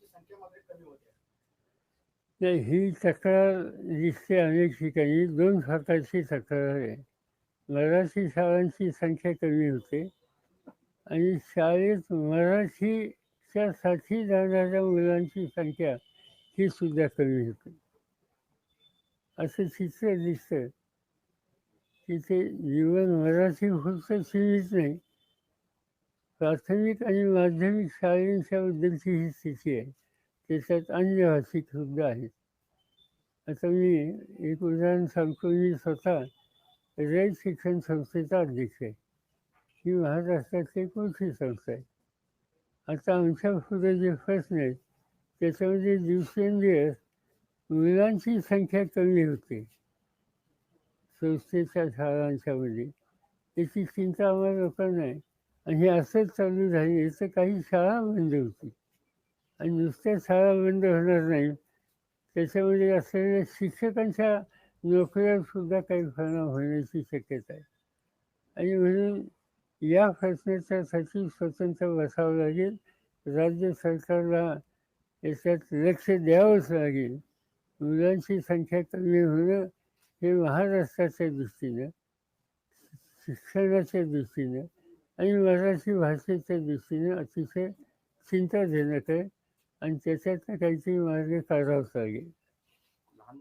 मुलांची संख्या मात्र कमी होते. नाही ही तक्रार दिसते अनेक ठिकाणी दोन प्रकारची तक्रार आहे. मराठी शाळांची संख्या कमी होते आणि शाळेत मराठीच्या साठी जाणाऱ्या मुलांची संख्या ही सुद्धा कमी होते. असं चित्र दिसतं तिथे जीवन मराठी फक्त सीमित नाही प्राथमिक आणि माध्यमिक शाळेंच्या बद्दलची ही स्थिती आहे त्याच्यात अन्य भाषिक सुद्धा आहेत. आता मी एक उदाहरण सांगतो. मी स्वतः रयत शिक्षण संस्थेचा अध्यक्ष आहे. ही महाराष्ट्रातली एक मोठी संस्था आहे आता आमच्या पुढे जे प्रश्न आहेत त्याच्यामध्ये दिवसेंदिवस मुलांची संख्या कमी होते. संस्थेच्या शाळांच्यामध्ये याची चिंता आम्हाला लोकांना आहे. आणि हे असंच चालू झाली. तर काही शाळा बंद होती. आणि नुसत्या शाळा बंद होणार नाही. त्याच्यामध्ये असलेल्या शिक्षकांच्या नोकऱ्यावरसुद्धा काही परिणाम होण्याची शक्यता आहे. आणि म्हणून या प्रश्नाच्यासाठी स्वतंत्र बसावं लागेल. राज्य सरकारला याच्यात लक्ष द्यावंच लागेल. मुलांची संख्या कमी होणं हे महाराष्ट्राच्या दृष्टीनं शिक्षणाच्या दृष्टीनं आणि मराठी भाषेच्या दृष्टीने अतिशय चिंताजनक आहे आणि त्याच्यातनं काहीतरी मार्ग काढावाच लागेल.